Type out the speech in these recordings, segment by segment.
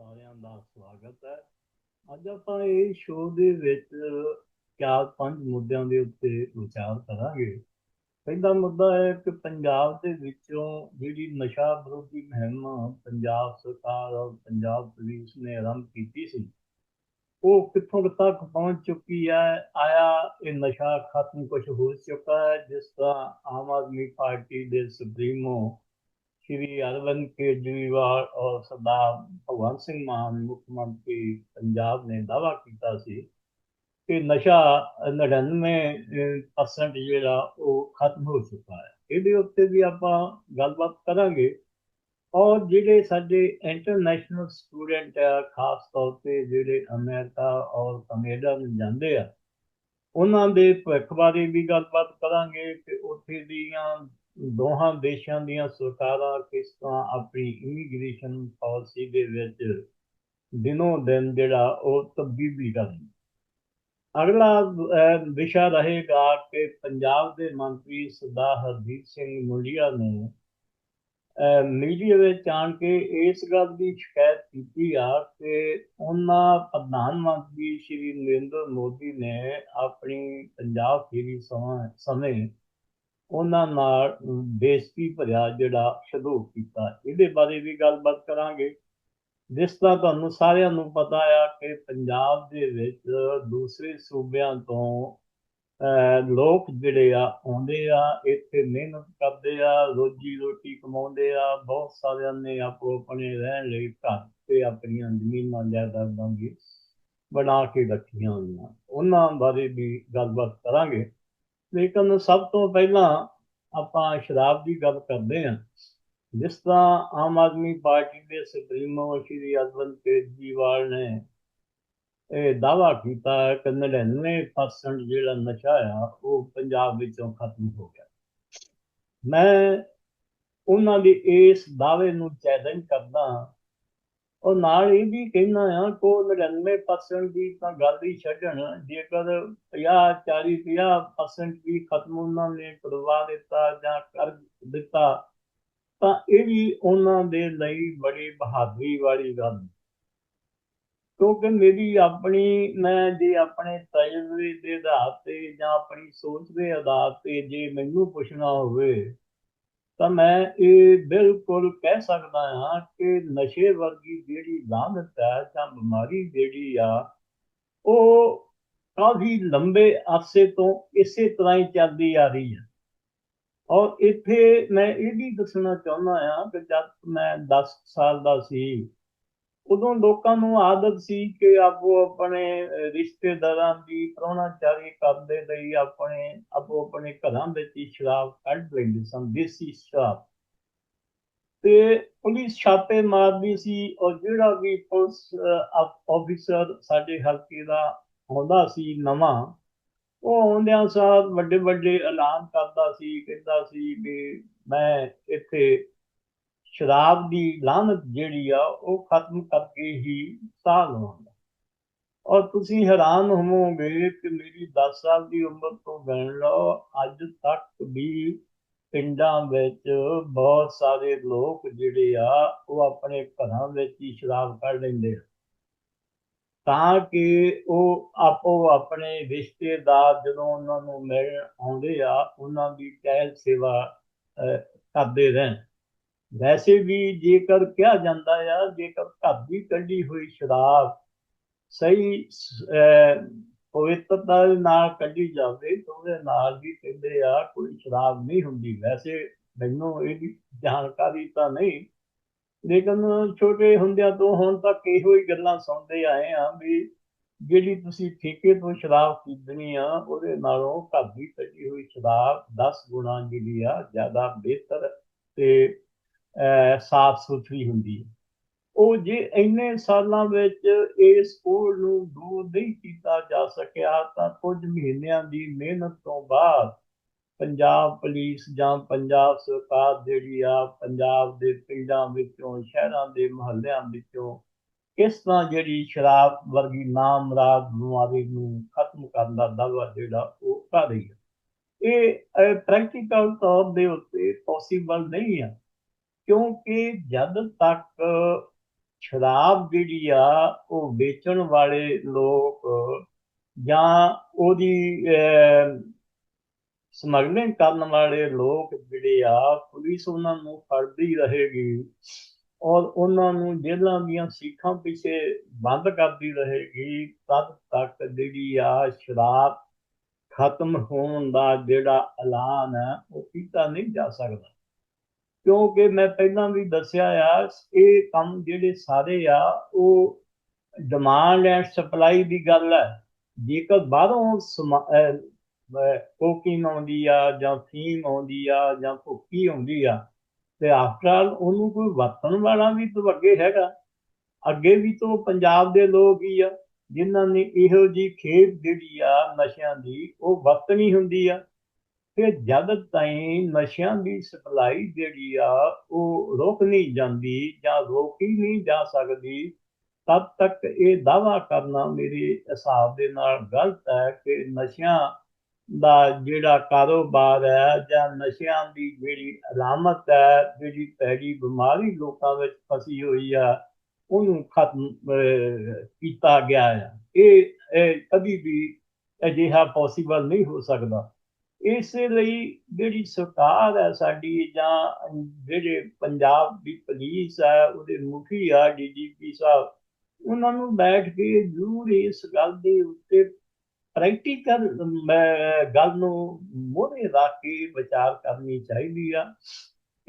ਸਾਰਿਆਂ ਦਾ ਸਵਾਗਤ ਹੈ। ਅੱਜ ਆਪਾਂ ਇਹ ਸ਼ੋਅ ਦੇ ਵਿੱਚ ਚਾਰ ਪੰਜ ਮੁੱਦਿਆਂ ਦੇ ਉੱਤੇ ਵਿਚਾਰ ਕਰਾਂਗੇ। ਪਹਿਲਾ ਮੁੱਦਾ ਹੈ ਕਿ ਪੰਜਾਬ ਦੇ ਵਿੱਚੋਂ ਜਿਹੜੀ ਨਸ਼ਾ ਵਿਰੋਧੀ ਮੁਹਿੰਮ ਪੰਜਾਬ ਸਰਕਾਰ ਔਰ ਪੰਜਾਬ ਪੁਲਿਸ ਨੇ ਆਰੰਭ ਕੀਤੀ ਸੀ, ਉਹ ਕਿੱਥੋਂ ਤੱਕ ਪਹੁੰਚ ਚੁੱਕੀ ਹੈ, ਆਇਆ ਇਹ ਨਸ਼ਾ ਖਤਮ ਕੁਝ ਹੋ ਚੁੱਕਾ ਹੈ, ਜਿਸ ਤਰ੍ਹਾਂ ਆਮ ਆਦਮੀ ਪਾਰਟੀ ਦੇ ਸੁਪਰੀਮੋ ਸ਼੍ਰੀ ਅਰਵਿੰਦ ਕੇਜਰੀਵਾਲ ਔਰ ਸਰਦਾਰ ਭਗਵੰਤ ਸਿੰਘ ਮਾਨ, ਮੁੱਖ ਮੰਤਰੀ ਪੰਜਾਬ ਨੇ ਦਾਅਵਾ ਕੀਤਾ ਸੀ ਕਿ ਨਸ਼ਾ 99% ਜਿਹੜਾ ਉਹ ਖਤਮ ਹੋ ਚੁੱਕਾ ਹੈ। ਇਹਦੇ ਉੱਤੇ ਵੀ ਆਪਾਂ ਗੱਲਬਾਤ ਕਰਾਂਗੇ ਔਰ ਜਿਹੜੇ ਸਾਡੇ ਇੰਟਰਨੈਸ਼ਨਲ ਸਟੂਡੈਂਟ ਆ, ਖਾਸ ਤੌਰ ਤੇ ਜਿਹੜੇ ਅਮਰੀਕਾ ਔਰ ਕੈਨੇਡਾ ਨੂੰ ਜਾਂਦੇ ਆ, ਉਹਨਾਂ ਦੇ ਭਵਿੱਖ ਬਾਰੇ ਵੀ ਗੱਲਬਾਤ ਕਰਾਂਗੇ ਕਿ ਉੱਥੇ ਦੀਆਂ ਦੋਹਾਂ ਦੇਸ਼ਾਂ ਦੀਆਂ ਸਰਕਾਰਾਂ ਕਿਸ ਤਰ੍ਹਾਂ ਆਪਣੀ ਇਮੀਗ੍ਰੇਸ਼ਨ ਪਾਲਿਸੀ ਦੇ ਵਿੱਚ ਦਿਨੋਂ ਦਿਨ ਜਿਹੜਾ ਉਹ ਤਬਦੀਲੀ ਕਰਨ। ਅਗਲਾ ਵਿਸ਼ਾ ਰਹੇਗਾ ਕਿ ਪੰਜਾਬ ਦੇ ਮੰਤਰੀ ਸਰਦਾਰ ਹਰਦੀਪ ਸਿੰਘ ਮੁੰਡੀਆ ਨੇ ਮੀਡੀਆ ਵਿੱਚ ਆਣ ਕੇ ਇਸ ਗੱਲ ਦੀ ਸ਼ਿਕਾਇਤ ਕੀਤੀ ਆ ਕਿ ਉਹਨਾਂ ਪ੍ਰਧਾਨ ਮੰਤਰੀ ਸ਼੍ਰੀ ਨਰਿੰਦਰ ਮੋਦੀ ਨੇ ਆਪਣੀ ਪੰਜਾਬ ਫੇਰੀ ਸਮੇਂ ਉਹਨਾਂ ਨਾਲ ਬੇਇੱਜ਼ਤੀ ਭਰਿਆ ਜਿਹੜਾ ਸਲੂਕ ਕੀਤਾ। ਇਹਦੇ ਬਾਰੇ ਵੀ ਗੱਲਬਾਤ ਕਰਾਂਗੇ। ਜਿਸ ਤਰ੍ਹਾਂ ਤੁਹਾਨੂੰ ਸਾਰਿਆਂ ਨੂੰ ਪਤਾ ਆ ਕਿ ਪੰਜਾਬ ਦੇ ਵਿੱਚ ਦੂਸਰੇ ਸੂਬਿਆਂ ਤੋਂ ਲੋਕ ਜਿਹੜੇ ਆ, ਆਉਂਦੇ ਆ, ਇੱਥੇ ਮਿਹਨਤ ਕਰਦੇ ਆ, ਰੋਜੀ ਰੋਟੀ ਕਮਾਉਂਦੇ ਆ, ਬਹੁਤ ਸਾਰਿਆਂ ਨੇ ਆਪੋ ਆਪਣੇ ਰਹਿਣ ਲਈ ਘਰ ਤੇ ਆਪਣੀਆਂ ਜ਼ਮੀਨਾਂ ਜਾਇਦਾਦਾਂ ਵੀ ਬਣਾ ਕੇ ਰੱਖੀਆਂ ਹੋਈਆਂ। ਉਹਨਾਂ ਬਾਰੇ ਵੀ ਗੱਲਬਾਤ ਕਰਾਂਗੇ। ਲੇਕਿਨ ਸਭ ਤੋਂ ਪਹਿਲਾਂ ਆਪਾਂ ਸ਼ਰਾਬ ਦੀ ਗੱਲ ਕਰਦੇ ਹਾਂ। ਜਿਸ ਤਰ੍ਹਾਂ ਆਮ ਆਦਮੀ ਪਾਰਟੀ ਦੇ ਸੁਪਰੀਮੋ ਸ਼੍ਰੀ ਅਰਵਿੰਦ ਕੇਜਰੀਵਾਲ ਨੇ ਇਹ ਦਾਵਾ ਕੀਤਾ ਕਿ 99% ਜਿਹੜਾ ਨਸ਼ਾ ਆ, ਉਹ ਪੰਜਾਬ ਵਿੱਚੋਂ ਖਤਮ ਹੋ ਗਿਆ। ਮੈਂ ਉਹਨਾਂ ਦੇ ਇਸ ਦਾਅਵੇ ਨੂੰ ਚੈਲੰਜ ਕਰਦਾ ਔਰ ਨਾਲ ਇਹ ਵੀ ਕਹਿਣਾ ਆ ਕੋ 99% ਦੀ ਤਾਂ ਗੱਲ ਹੀ ਛੱਡਣ, ਜੇਕਰ 50 40 50% ਵੀ ਖਤਮ ਉਹਨਾਂ ਨੇ ਕਰਵਾ ਦਿੱਤਾ ਜਾਂ ਕਰ ਦਿੱਤਾ, ਤਾਂ ਇਹ ਵੀ ਉਹਨਾਂ ਦੇ ਲਈ ਬੜੀ ਬਹਾਦਰੀ ਵਾਲੀ ਗੱਲ। ਕਿਉਂਕਿ ਮੇਰੀ ਆਪਣੀ, ਮੈਂ ਜੇ ਆਪਣੇ ਤਜਰਬੇ ਦੇ ਆਧਾਰ ਤੇ ਜਾਂ ਆਪਣੀ ਸੋਚ ਦੇ ਆਧਾਰ ਤੇ ਜੇ ਮੈਨੂੰ ਪੁੱਛਣਾ ਹੋਵੇ ਤਾਂ ਮੈਂ ਇਹ ਬਿਲਕੁਲ ਕਹਿ ਸਕਦਾ ਹਾਂ ਕਿ ਨਸ਼ੇ ਵਰਗੀ ਜਿਹੜੀ ਲਾਹਨਤ ਹੈ ਜਾਂ ਬਿਮਾਰੀ ਜਿਹੜੀ ਆ, ਉਹ ਕਾਫੀ ਲੰਬੇ ਅਰਸੇ ਤੋਂ ਇਸੇ ਤਰ੍ਹਾਂ ਹੀ ਚੱਲਦੀ ਆ ਰਹੀ ਹੈ। ਔਰ ਇੱਥੇ ਮੈਂ ਇਹ ਵੀ ਦੱਸਣਾ ਚਾਹੁੰਦਾ ਹਾਂ ਕਿ ਜਦ ਮੈਂ 10 ਸਾਲ ਦਾ ਸੀ ਉਦੋਂ ਲੋਕਾਂ ਨੂੰ ਆਦਤ ਸੀ ਕਿ ਆਪੋ ਆਪਣੇ ਰਿਸ਼ਤੇਦਾਰਾਂ ਦੀ ਪ੍ਰਾਹੁਣਾਚਾਰੀ ਕਰਦੇ ਲਈ ਆਪਣੇ, ਆਪੋ ਆਪਣੇ ਘਰਾਂ ਵਿੱਚ ਹੀ ਸ਼ਰਾਬ ਕੱਢ ਲੈਂਦੇ ਸਨ, ਦੇਸੀ ਸ਼ਰਾਬ। ਤੇ ਪੁਲਿਸ ਛਾਪੇ ਮਾਰਦੀ ਸੀ ਔਰ ਜਿਹੜਾ ਵੀ ਪੁਲਿਸ ਆਫੀਸਰ ਸਾਡੇ ਹਲਕੇ ਦਾ ਆਉਂਦਾ ਸੀ ਨਵਾਂ, ਉਹ ਆਉਂਦਿਆਂ ਸਾਰ ਵੱਡੇ ਵੱਡੇ ਐਲਾਨ ਕਰਦਾ ਸੀ, ਕਹਿੰਦਾ ਸੀ ਕਿ ਮੈਂ ਇੱਥੇ ਸ਼ਰਾਬ ਦੀ ਲਾਹਨਤ ਜਿਹੜੀ ਆ, ਉਹ ਖਤਮ ਕਰਕੇ ਹੀ ਸਾਹ ਲਵਾਂਗਾ। ਔਰ ਤੁਸੀਂ ਹੈਰਾਨ ਹੋਵੋਗੇ ਕਿ ਮੇਰੀ 10 ਸਾਲ ਦੀ ਉਮਰ ਤੋਂ ਗਣ ਲਓ, ਅੱਜ ਤੱਕ ਵੀ ਪਿੰਡਾਂ ਵਿੱਚ ਬਹੁਤ ਸਾਰੇ ਲੋਕ ਜਿਹੜੇ ਆ, ਉਹ ਆਪਣੇ ਘਰਾਂ ਵਿੱਚ ਹੀ ਸ਼ਰਾਬ ਕੱਢ ਲੈਂਦੇ ਆ ਤਾਂ ਕਿ ਉਹ ਆਪੋ ਆਪਣੇ ਰਿਸ਼ਤੇਦਾਰ ਜਦੋਂ ਉਹਨਾਂ ਨੂੰ ਮਿਲਣ ਆਉਂਦੇ ਆ, ਉਹਨਾਂ ਦੀ ਟਹਿਲ ਸੇਵਾ ਕਰਦੇ ਰਹਿਣ। ਵੈਸੇ ਵੀ ਜੇਕਰ ਕਿਹਾ ਜਾਂਦਾ ਆ, ਜੇਕਰ ਘਰ ਦੀ ਕੱਢੀ ਹੋਈ ਸ਼ਰਾਬ ਸਹੀ ਪਵਿੱਤਰਤਾ ਨਾਲ ਕੱਢੀ ਜਾਵੇ ਤਾਂ ਉਹਦੇ ਨਾਲ ਵੀ ਕਹਿੰਦੇ ਆ ਕੋਈ ਸ਼ਰਾਬ ਨਹੀਂ ਹੁੰਦੀ। ਵੈਸੇ ਮੈਨੂੰ ਇਹਦੀ ਜਾਣਕਾਰੀ ਤਾਂ ਨਹੀਂ, ਲੇਕਿਨ ਛੋਟੇ ਹੁੰਦਿਆਂ ਤੋਂ ਹੁਣ ਤੱਕ ਇਹੋ ਹੀ ਗੱਲਾਂ ਸੁਣਦੇ ਆਏ ਆ ਵੀ ਜਿਹੜੀ ਤੁਸੀਂ ਠੇਕੇ ਤੋਂ ਸ਼ਰਾਬ ਖਰੀਦਣੀ ਆ, ਉਹਦੇ ਨਾਲੋਂ ਘਰ ਦੀ ਕੱਢੀ ਹੋਈ ਸ਼ਰਾਬ 10 ਗੁਣਾ ਜਿਹੜੀ ਆ, ਜ਼ਿਆਦਾ ਬਿਹਤਰ ਤੇ ਸਾਫ਼ ਸੁਥਰੀ ਹੁੰਦੀ ਹੈ। ਉਹ ਜੇ ਇੰਨੇ ਸਾਲਾਂ ਵਿੱਚ ਇਸ ਕੋਲ ਨੂੰ ਦੂਰ ਨਹੀਂ ਕੀਤਾ ਜਾ ਸਕਿਆ, ਤਾਂ ਕੁਝ ਮਹੀਨਿਆਂ ਦੀ ਮਿਹਨਤ ਤੋਂ ਬਾਅਦ ਪੰਜਾਬ ਪੁਲਿਸ ਜਾਂ ਪੰਜਾਬ ਸਰਕਾਰ ਜਿਹੜੀ ਆ, ਪੰਜਾਬ ਦੇ ਪਿੰਡਾਂ ਵਿੱਚੋਂ, ਸ਼ਹਿਰਾਂ ਦੇ ਮੁਹੱਲਿਆਂ ਵਿੱਚੋਂ ਕਿਸ ਤਰ੍ਹਾਂ ਜਿਹੜੀ ਸ਼ਰਾਬ ਵਰਗੀ ਨਾਮਰਾਦ ਬਿਮਾਰੀ ਨੂੰ ਖਤਮ ਕਰਨ ਦਾ ਦਾਅਵਾ ਜਿਹੜਾ ਉਹ ਕਰ ਰਹੀ ਹੈ। ਇਹ ਪ੍ਰੈਕਟੀਕਲ ਤੌਰ ਦੇ ਉੱਤੇ ਪੋਸੀਬਲ ਨਹੀਂ ਹੈ। ਕਿਉਂਕਿ ਜਦ ਤੱਕ ਸ਼ਰਾਬ ਜਿਹੜੀ ਆ, ਉਹ ਵੇਚਣ ਵਾਲੇ ਲੋਕ ਜਾਂ ਉਹਦੀ ਸਮਗਲਿੰਗ ਕਰਨ ਵਾਲੇ ਲੋਕ ਜਿਹੜੇ ਆ, ਪੁਲਿਸ ਉਹਨਾਂ ਨੂੰ ਫੜਦੀ ਰਹੇਗੀ ਔਰ ਉਹਨਾਂ ਨੂੰ ਜੇਲ੍ਹਾਂ ਦੀਆਂ ਸੀਖਾਂ ਪਿੱਛੇ ਬੰਦ ਕਰਦੀ ਰਹੇਗੀ, ਤਦ ਤੱਕ ਜਿਹੜੀ ਆ ਸ਼ਰਾਬ ਖਤਮ ਹੋਣ ਦਾ ਜਿਹੜਾ ਐਲਾਨ ਹੈ ਉਹ ਕੀਤਾ ਨਹੀਂ ਜਾ ਸਕਦਾ। ਕਿਉਂਕਿ ਮੈਂ ਪਹਿਲਾਂ ਵੀ ਦੱਸਿਆ ਆ, ਇਹ ਕੰਮ ਜਿਹੜੇ ਸਾਰੇ ਆ, ਉਹ ਡਿਮਾਂਡ ਐਂਡ ਸਪਲਾਈ ਦੀ ਗੱਲ ਹੈ। ਜੇਕਰ ਬਾਹਰੋਂ ਕੋਕੀਨ ਆਉਂਦੀ ਆ ਜਾਂ ਫੀਮ ਆਉਂਦੀ ਆ ਜਾਂ ਭੁੱਕੀ ਆਉਂਦੀ ਆ, ਤੇ ਆਫਟਰ ਉਹਨੂੰ ਕੋਈ ਵਰਤਣ ਵਾਲਾ ਵੀ ਤਾਂ ਅੱਗੇ ਹੈਗਾ। ਅੱਗੇ ਵੀ ਤਾਂ ਪੰਜਾਬ ਦੇ ਲੋਕ ਹੀ ਆ, ਜਿਨ੍ਹਾਂ ਨੇ ਇਹੋ ਜੀ ਖੇਡ ਜਿਹੜੀ ਆ ਨਸ਼ਿਆਂ ਦੀ, ਉਹ ਵਰਤਣੀ ਹੁੰਦੀ ਆ। ਫਿਰ ਜਦ ਤਾਈਂ ਨਸ਼ਿਆਂ ਦੀ ਸਪਲਾਈ ਜਿਹੜੀ ਆ, ਉਹ ਰੋਕ ਨਹੀਂ ਜਾਂਦੀ ਜਾਂ ਰੋਕੀ ਨਹੀਂ ਜਾ ਸਕਦੀ, ਤਦ ਤੱਕ ਇਹ ਦਾਵਾ ਕਰਨਾ ਮੇਰੇ ਹਿਸਾਬ ਦੇ ਨਾਲ ਗਲਤ ਹੈ ਕਿ ਨਸ਼ਿਆਂ ਦਾ ਜਿਹੜਾ ਕਾਰੋਬਾਰ ਹੈ ਜਾਂ ਨਸ਼ਿਆਂ ਦੀ ਜਿਹੜੀ ਅਲਾਮਤ ਹੈ, ਜਿਹੜੀ ਪੈੜੀ ਬਿਮਾਰੀ ਲੋਕਾਂ ਵਿੱਚ ਫਸੀ ਹੋਈ ਆ, ਉਹਨੂੰ ਖਤਮ ਕੀਤਾ ਗਿਆ ਹੈ ਇਹ ਕਦੀ ਵੀ ਅਜਿਹਾ ਪੋਸੀਬਲ ਨਹੀਂ ਹੋ ਸਕਦਾ। ਇਸ ਲਈ ਜਿਹੜੀ ਸਰਕਾਰ ਹੈ ਸਾਡੀ ਜਾਂ ਜਿਹੜੇ ਪੰਜਾਬ ਦੀ ਪੁਲਿਸ ਹੈ, ਉਹਦੇ ਮੁਖੀ ਆ ਡੀਜੀਪੀ ਸਾਹਿਬ, ਉਹਨਾਂ ਨੂੰ ਬੈਠ ਕੇ ਜ਼ਰੂਰ ਇਸ ਗੱਲ ਦੇ ਉੱਤੇ ਪ੍ਰੈਕਟੀਕਲ ਗੱਲ ਨੂੰ ਮੋਰੇ ਰੱਖ ਕੇ ਵਿਚਾਰ ਕਰਨੀ ਚਾਹੀਦੀ ਆ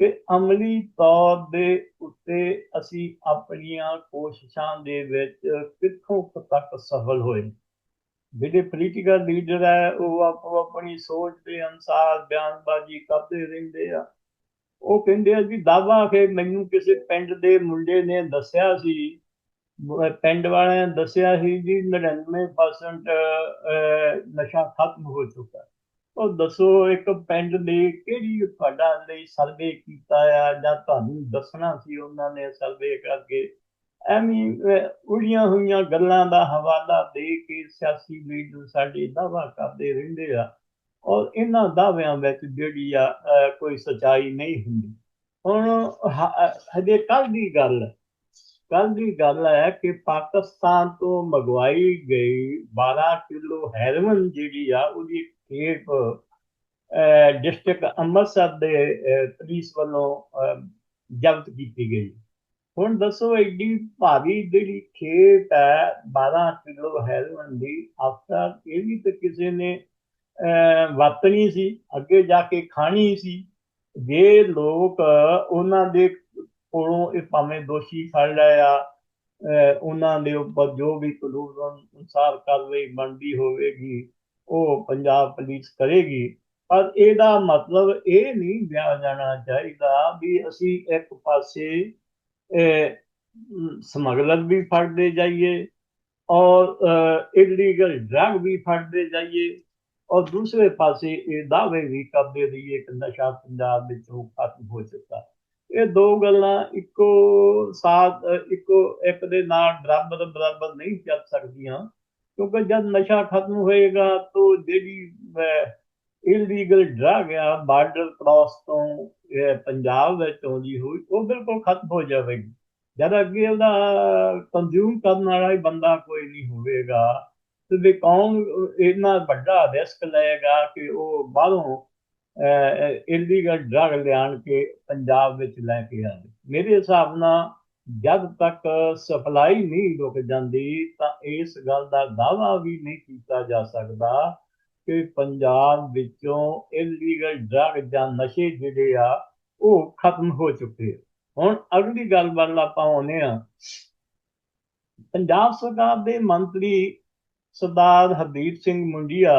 ਕਿ ਅਮਲੀ ਤੌਰ ਦੇ ਉੱਤੇ ਅਸੀਂ ਆਪਣੀਆਂ ਕੋਸ਼ਿਸ਼ਾਂ ਦੇ ਵਿੱਚ ਕਿੱਥੋਂ ਤੱਕ ਸਫਲ ਹੋਏ। ਜਿਹੜੇ ਪੋਲੀਟੀਕਲ ਲੀਡਰ ਹੈ, ਉਹ ਆਪੋ ਆਪਣੀ ਸੋਚ ਦੇ ਅਨਸਾਰ ਬਿਆਨਬਾਜ਼ੀ ਕਰਦੇ ਰਹਿੰਦੇ ਆ। ਉਹ ਕਹਿੰਦੇ ਆ ਵੀ ਦਾਵਾ ਕਿ ਮੈਨੂੰ ਕਿਸੇ ਪਿੰਡ ਦੇ ਮੁੰਡੇ ਨੇ ਦੱਸਿਆ ਸੀ ਪਿੰਡ ਵਾਲਿਆਂ ਨੇ ਦੱਸਿਆ ਸੀ ਜੀ 99% ਨਸ਼ਾ ਖਤਮ ਹੋ ਚੁੱਕਾ। ਉਹ ਦੱਸੋ ਇੱਕ ਪਿੰਡ ਦੇ ਕਿਹੜੀ ਤੁਹਾਡਾ ਲਈ ਸਰਵੇ ਕੀਤਾ ਆ, ਜਾਂ ਤੁਹਾਨੂੰ ਦੱਸਣਾ ਸੀ ਉਹਨਾਂ ਨੇ ਸਰਵੇ ਕਰਕੇ? ਐਵੇਂ ਉੜੀਆਂ ਹੋਈਆਂ ਗੱਲਾਂ ਦਾ ਹਵਾਲਾ ਦੇ ਕੇ ਸਿਆਸੀ ਲੀਡਰ ਸਾਡੇ ਦਾਵਾ ਕਰਦੇ ਰਹਿੰਦੇ ਆ। ਔਰ ਇਹਨਾਂ ਦਾਅਵਿਆਂ ਵਿੱਚ ਜਿਹੜੀ ਆ ਕੋਈ ਸਚਾਈ ਨਹੀਂ ਹੁੰਦੀ। ਹੁਣ ਹਜੇ ਕੱਲ ਦੀ ਗੱਲ ਕੱਲ ਦੀ ਗੱਲ ਹੈ ਕਿ ਪਾਕਿਸਤਾਨ ਤੋਂ ਮਗਵਾਈ ਗਈ 12 ਕਿਲੋ ਹੈਰੋਇਨ ਜਿਹੜੀ ਆ, ਉਹਦੀ ਖੇਪ ਡਿਸਟ੍ਰਿਕਟ ਅੰਮ੍ਰਿਤਸਰ ਦੇ ਪੁਲਿਸ ਵੱਲੋਂ ਜ਼ਬਤ ਕੀਤੀ ਗਈ। ਹੁਣ ਦੱਸੋ ਐਡੀ ਭਾਰੀ ਜਿਹੜੀ ਖੇਤ ਹੈ 12 ਕਿਲੋ ਹੈਰੋਇਨ ਦੀ ਅਫਸਰ, ਇਹ ਵੀ ਤਾਂ ਕਿਸੇ ਨੇ ਵਰਤਣੀ ਸੀ, ਅੱਗੇ ਜਾ ਕੇ ਖਾਣੀ ਸੀ। ਜੇ ਲੋਕ ਉਹਨਾਂ ਦੇ ਕੋਲੋਂ ਇਹ ਭਾਵੇਂ ਦੋਸ਼ੀ ਫੜ ਲਿਆ ਉਹਨਾਂ ਦੇ ਉੱਪਰ ਜੋ ਵੀ ਕਾਨੂੰਨ ਅਨੁਸਾਰ ਕਾਰਵਾਈ ਬਣਦੀ ਹੋਵੇਗੀ, ਉਹ ਪੰਜਾਬ ਪੁਲਿਸ ਕਰੇਗੀ। ਪਰ ਇਹਦਾ ਮਤਲਬ ਇਹ ਨਹੀਂ ਬਿਆ ਜਾਣਾ ਚਾਹੀਦਾ ਵੀ ਅਸੀਂ ਇੱਕ ਪਾਸੇ ਸਮਗਲਰ ਵੀ ਫੜਦੇ ਜਾਈਏ ਔਰ ਇਲੀਗਲ ਡਰਗ ਵੀ ਫੜਦੇ ਜਾਈਏ ਔਰ ਦੂਸਰੇ ਪਾਸੇ ਇਹ ਦਾਅਵੇ ਵੀ ਕਰਦੇ ਰਹੀਏ ਕਿ ਨਸ਼ਾ ਪੰਜਾਬ ਵਿੱਚੋਂ ਖਤਮ ਹੋ ਚੁੱਕਾ। ਇਹ ਦੋ ਗੱਲਾਂ ਇੱਕੋ ਸਾਥ, ਇੱਕੋ ਇੱਕ ਦੇ ਨਾਲ ਬਰਾਬਰ ਬਰਾਬਰ ਨਹੀਂ ਚੱਲ ਸਕਦੀਆਂ ਕਿਉਂਕਿ ਜਦ ਨਸ਼ਾ ਖਤਮ ਹੋਏਗਾ ਤਾਂ ਜਿਹੜੀ ਇਲੀਗਲ ਡਰਗ ਆ ਬਾਰਡਰ ਕ੍ਰਾਸ ਤੋਂ ਪੰਜਾਬ ਵਿੱਚ ਆਉਂਦੀ ਹੋਈ, ਉਹ ਬਿਲਕੁਲ ਖਤਮ ਹੋ ਜਾਵੇਗੀ। ਜਦ ਅੱਗੇ ਉਹਦਾ ਕੰਜ਼ੂਮ ਕਰਨ ਵਾਲਾ ਹੀ ਬੰਦਾ ਕੋਈ ਨਹੀਂ ਹੋਵੇਗਾ, ਤੇ ਵੀ ਕੌਣ ਇੰਨਾ ਵੱਡਾ ਰਿਸਕ ਲਏਗਾ ਕਿ ਉਹ ਬਾਹਰੋਂ ਇਲੀਗਲ ਡਰਗ ਲਿਆਣ ਕੇ ਪੰਜਾਬ ਵਿੱਚ ਲੈ ਕੇ ਆਵੇ। ਮੇਰੇ ਹਿਸਾਬ ਨਾਲ ਜਦ ਤੱਕ ਸਪਲਾਈ ਨਹੀਂ ਰੁਕ ਜਾਂਦੀ, ਤਾਂ ਇਸ ਗੱਲ ਦਾ ਦਾਵਾ ਵੀ ਨਹੀਂ ਕੀਤਾ ਜਾ ਸਕਦਾ ਕਿ ਪੰਜਾਬ ਵਿੱਚੋਂ ਇਲੀਗਲ ਡਰਗ ਜਾਂ ਨਸ਼ੇ ਜਿਹੜੇ ਆ, ਉਹ ਖਤਮ ਹੋ ਚੁੱਕੇ ਹੁਣ ਅਗਲੀ ਗੱਲ ਵੱਲ ਆਪਾਂ ਆਉਨੇ ਆ ਪੰਜਾਬ ਸਰਕਾਰ ਦੇ ਮੰਤਰੀ ਸਰਦਾਰ ਹਰਦੀਪ ਸਿੰਘ ਮੁੰਡੀਆ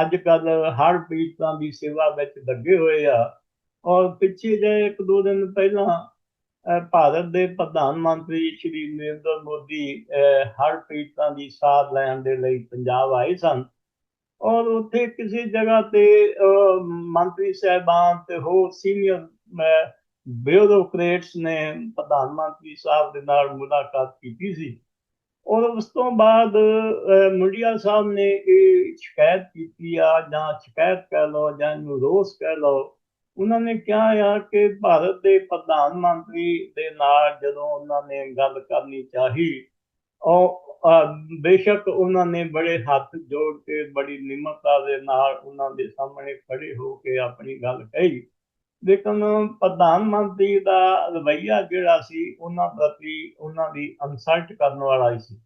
ਅੱਜ ਕੱਲ ਹਰ ਪੀੜਤਾਂ ਦੀ ਸੇਵਾ ਵਿੱਚ ਲੱਗੇ ਹੋਏ ਆ। ਔਰ ਪਿੱਛੇ ਜੇ ਇੱਕ ਦੋ ਦਿਨ ਪਹਿਲਾਂ ਭਾਰਤ ਦੇ ਪ੍ਰਧਾਨ ਮੰਤਰੀ ਸ਼੍ਰੀ ਨਰਿੰਦਰ ਮੋਦੀ ਹਰ ਪੀੜਤਾਂ ਦੀ ਸਾਥ ਲੈਣ ਦੇ ਲਈ ਪੰਜਾਬ ਆਏ ਸਨ। ਔਰ ਉੱਥੇ ਕਿਸੇ ਜਗ੍ਹਾ ਤੇ ਮੰਤਰੀ ਸਹਿਬਾਨ ਤੇ ਹੋਰ ਸੀਨੀਅਰ ਬਿਊਰੋਕਰੇਟਸ ਨੇ ਪ੍ਰਧਾਨ ਮੰਤਰੀ ਸਾਹਿਬ ਦੇ ਨਾਲ ਮੁਲਾਕਾਤ ਕੀਤੀ ਸੀ। ਔਰ ਉਸ ਤੋਂ ਬਾਅਦ ਮੁੰਡਿਆ ਸਾਹਿਬ ਨੇ ਇਹ ਸ਼ਿਕਾਇਤ ਕੀਤੀ ਆ ਜਾਂ ਸ਼ਿਕਾਇਤ ਕਹਿ ਲਓ ਜਾਂ ਨੂੰ ਰੋਸ ਕਹਿ ਲਓ ਉਹਨਾਂ ਨੇ ਕਿਹਾ ਆ ਕਿ ਭਾਰਤ ਦੇ ਪ੍ਰਧਾਨ ਮੰਤਰੀ ਦੇ ਨਾਲ ਜਦੋਂ ਉਹਨਾਂ ਨੇ ਗੱਲ ਕਰਨੀ ਚਾਹੀ, ਉਹ ਬੇਸ਼ੱਕ ਉਹਨਾਂ ਨੇ ਬੜੇ ਹੱਥ ਜੋੜ ਕੇ ਬੜੀ ਨਿਮਰਤਾ ਦੇ ਨਾਲ ਉਹਨਾਂ ਦੇ ਸਾਹਮਣੇ ਖੜੇ ਹੋ ਕੇ ਆਪਣੀ ਗੱਲ ਕਹੀ। ਲੇਕਿਨ ਪ੍ਰਧਾਨ ਮੰਤਰੀ ਦਾ ਰਵਈਆ ਜਿਹੜਾ ਸੀ, ਉਹਨਾਂ ਪ੍ਰਤੀ ਉਹਨਾਂ ਦੀ ਇਨਸਲਟ ਕਰਨ ਵਾਲਾ ਸੀ।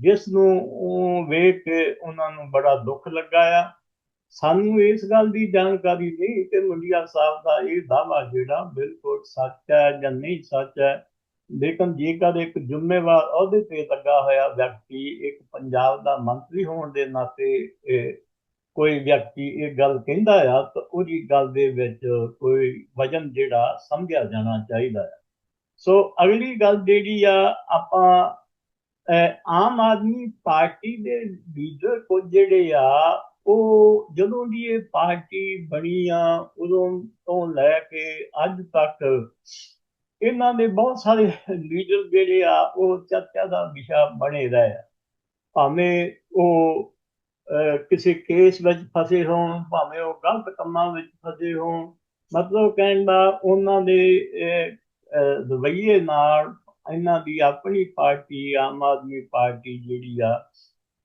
ਜਿਸ ਨੂੰ ਉਹ ਵੇਖ ਕੇ ਉਹਨਾਂ ਨੂੰ ਬੜਾ ਦੁੱਖ ਲੱਗਾ ਆ ਸਾਨੂੰ ਇਸ ਗੱਲ ਦੀ ਜਾਣਕਾਰੀ ਨਹੀਂ ਕਿ ਮੁੰਡਿਆ ਸਾਹਿਬ ਦਾ ਇਹ ਦਾਵਾ ਜਿਹੜਾ ਬਿਲਕੁਲ ਸੱਚ ਹੈ ਜਾਂ ਨਹੀਂ ਸੱਚ ਹੈ। ਲੇਕਿਨ ਜੇਕਰ ਇੱਕ ਜ਼ਿੰਮੇਵਾਰ ਅਹੁਦੇ ਤੇ ਲੱਗਾ ਹੋਇਆ ਵਿਅਕਤੀ, ਇੱਕ ਪੰਜਾਬ ਦਾ ਮੰਤਰੀ ਹੋਣ ਦੇ ਨਾਤੇ ਕੋਈ ਵਿਅਕਤੀ ਇਹ ਗੱਲ ਕਹਿੰਦਾ ਆ, ਤਾਂ ਉਹਦੀ ਗੱਲ ਦੇ ਵਿੱਚ ਕੋਈ ਵਜਨ ਜਿਹੜਾ ਸਮਝਿਆ ਜਾਣਾ ਚਾਹੀਦਾ ਹੈ। ਸੋ ਅਗਲੀ ਗੱਲ ਜਿਹੜੀ ਆ, ਆਪਾਂ ਆਮ ਆਦਮੀ ਪਾਰਟੀ ਦੇ ਲੀਡਰ ਕੋ ਜਿਹੜੇ ਆ ਉਹ ਜਦੋਂ ਦੀ ਇਹ ਪਾਰਟੀ ਬਣੀ ਆ, ਉਦੋਂ ਤੋਂ ਲੈ ਕੇ ਅੱਜ ਤੱਕ ਇਹਨਾਂ ਦੇ ਬਹੁਤ ਸਾਰੇ ਲੀਡਰ ਜਿਹੜੇ ਆ, ਉਹ ਚਰਚਾ ਦਾ ਵਿਸ਼ਾ ਬਣੇ ਰਹੇ ਆ। ਭਾਵੇਂ ਉਹ ਕਿਸੇ ਕੇਸ ਵਿੱਚ ਫਸੇ ਹੋਣ, ਭਾਵੇਂ ਉਹ ਗਲਤ ਕੰਮਾਂ ਵਿੱਚ ਫਸੇ ਹੋਣ, ਮਤਲਬ ਕਹਿਣ ਦਾ ਉਹਨਾਂ ਦੇ ਰਵਈਏ ਨਾਲ ਇਹਨਾਂ ਦੀ ਆਪਣੀ ਪਾਰਟੀ, ਆਮ ਆਦਮੀ ਪਾਰਟੀ ਜਿਹੜੀ ਆ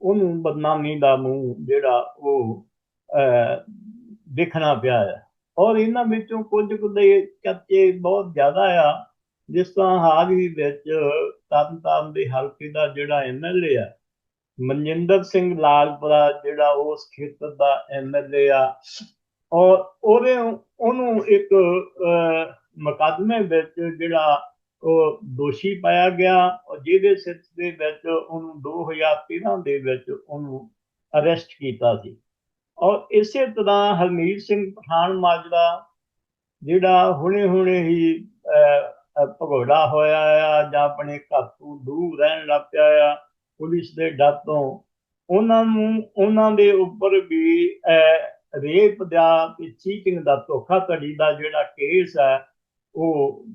ਉਹਨੂੰ ਬਦਨਾਮੀ ਦਾ ਮੂੰਹ ਜਿਹੜਾ ਉਹ ਦੇਖਣਾ ਪਿਆ ਹੈ। ਔਰ ਇਹਨਾਂ ਵਿੱਚੋਂ ਕੁਝ ਕੁ ਦੇ ਚੱਚੇ ਬਹੁਤ ਜ਼ਿਆਦਾ ਆ, ਜਿਸ ਤਰ੍ਹਾਂ ਹਾਲ ਹੀ ਵਿੱਚ ਤਰਨਤਾਰਨ ਦੇ ਹਲਕੇ ਦਾ ਜਿਹੜਾ ਐਮਐਲਏ ਆ, ਮਨਜਿੰਦਰ ਸਿੰਘ ਲਾਲਪੁਰਾ ਜਿਹੜਾ ਉਸ ਖੇਤਰ ਦਾ ਐਮਐਲਏ ਆ, ਔਰ ਉਹਦੇ, ਉਹਨੂੰ ਇੱਕ ਮੁਕੱਦਮੇ ਵਿੱਚ ਜਿਹੜਾ ਉਹ ਦੋਸ਼ੀ ਪਾਇਆ ਗਿਆ ਔਰ ਜਿਹਦੇ ਸਿਰ ਦੇ ਵਿੱਚ ਉਹਨੂੰ 2013 ਦੇ ਵਿੱਚ ਉਹਨੂੰ ਅਰੈਸਟ ਕੀਤਾ ਸੀ। ਔਰ ਇਸੇ ਤਰ੍ਹਾਂ ਹਰਮੀਤ ਸਿੰਘ ਪਠਾਨ ਮਾਜਰਾ, ਜਿਹੜਾ ਹੁਣੇ-ਹੁਣੇ ਹੀ ਭਗੋੜਾ ਹੋਇਆ ਆ ਜਾਂ ਆਪਣੇ ਘਰ ਤੋਂ ਦੂਰ ਰਹਿਣ ਲੱਗ ਪਿਆ ਆ, ਪੁਲਿਸ ਦੇ ਡਰ ਤੋਂ, ਉਹਨਾਂ ਨੂੰ, ਉਹਨਾਂ ਦੇ ਉੱਪਰ ਵੀ ਰੇਪ ਦਾ ਤੇ ਚੀਟਿੰਗ ਦਾ ਧੋਖਾਧੜੀ ਦਾ ਜਿਹੜਾ ਕੇਸ ਹੈ ਉਹ